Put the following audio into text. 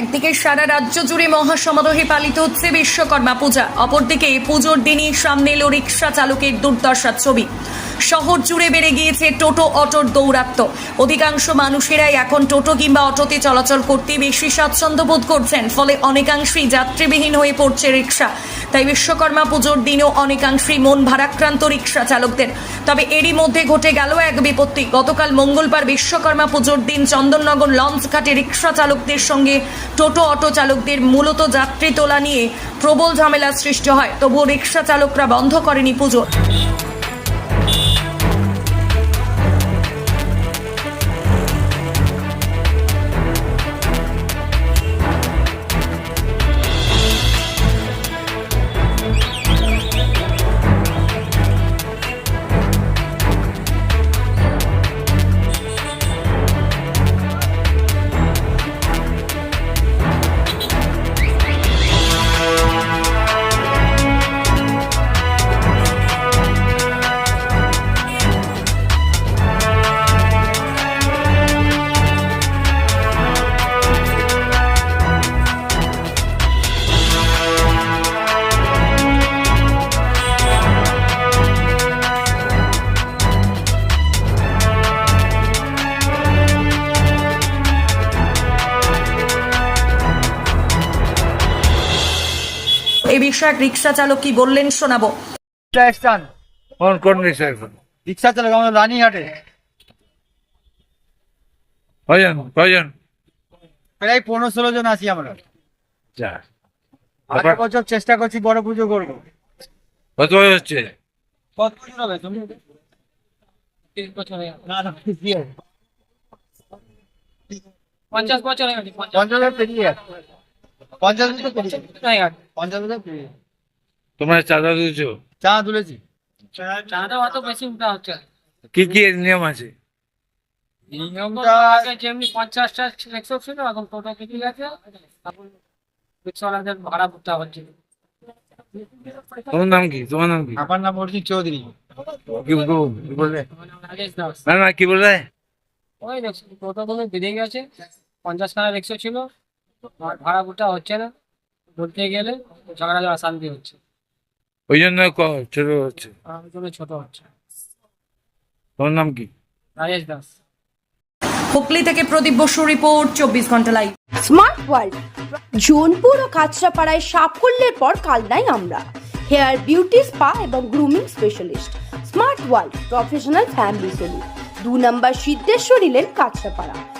একদিকে সারা রাজ্য জুড়ে মহাসমারোহে পালিত হচ্ছে বিশ্বকর্মা পূজা, অপরদিকে পুজোর দিনই সামনে এলো রিক্সা চালকের দুর্দশার ছবি। শহর জুড়ে বেড়ে গিয়েছে টোটো অটোর দৌরাত্ম। অধিকাংশ মানুষেরাই এখন টোটো কিংবা অটোতে চলাচল করতে বেশি স্বাচ্ছন্দ্য বোধ করছেন, ফলে অনেকাংশেই যাত্রীবিহীন হয়ে পড়ছে রিক্সা তাই বিশ্বকর্মা পুজোর দিনও অনেকাংশেই মন ভারাক্রান্ত রিক্সা চালকদের। তবে এরই মধ্যে ঘটে গেল এক বিপত্তি। গতকাল মঙ্গলবার বিশ্বকর্মা পুজোর দিন চন্দননগর লঞ্চ ঘাটে রিক্সা চালকদের সঙ্গে টোটো অটো চালকদের মূলত যাত্রী তোলা নিয়ে প্রবল ঝামেলা সৃষ্টি হয়। তবুও রিক্সা চালকরা বন্ধ করেনি পুজো এই বিষয়ে রিক্সা চালক কি বললেন শোনাবো। স্থান কোন কোন রিক্সা এখন রিক্সা চালক আমাদের প্রায় পনেরো ষোলো জন আছি আমরা। যা। আগের আবার বছর চেষ্টা করছি বড় পুজো করব। কত বয়স হচ্ছে? কত বছর হবে? তুমি? পঞ্চাশ বছর পঞ্চাশ হাজার পেরিয়ে পঞ্চাশ বছর তোমরা চাঁদা তুলেছি। চাঁদা অত বেশি উঠা হচ্ছে কি কি নিয়ম আছে? নিয়মটা আগে যেমনি পঞ্চাশটা একশো ছিল এখন টোটো কেটে গেছে। রিক্সাওয়ালাদের ভাড়া করতে হচ্ছে তোমার নাম কি? তোমার নাম কি? আমার নাম চৌধুরী। কি বললে? না না কি বললে? ওই বেরিয়ে গেছে। পঞ্চাশ খানা রিক্সা ছিল। ভাড়া হচ্ছে না বলতে গেলে ঝগড়া ঝগড়া শান্তি হচ্ছে। ওই জন্য ক- ছোট হচ্ছে? জন্য ছোট হচ্ছে। তোমার নাম কি? রাজেশ দাস। হুগলি থেকে প্রদীপ বসু রিপোর্ট চব্বিশ ঘণ্টা লাইভ স্মার্ট ওয়ার্ল্ড জোনপুর ও কাঁচরাপাড়ায় সাফল্যের পর কালনাই আমরা। হেয়ার বিউটি স্পা এবং grooming specialist smart world professional family salon দু নম্বর সিদ্ধেশ্বরী লেন কাঁচরাপাড়া।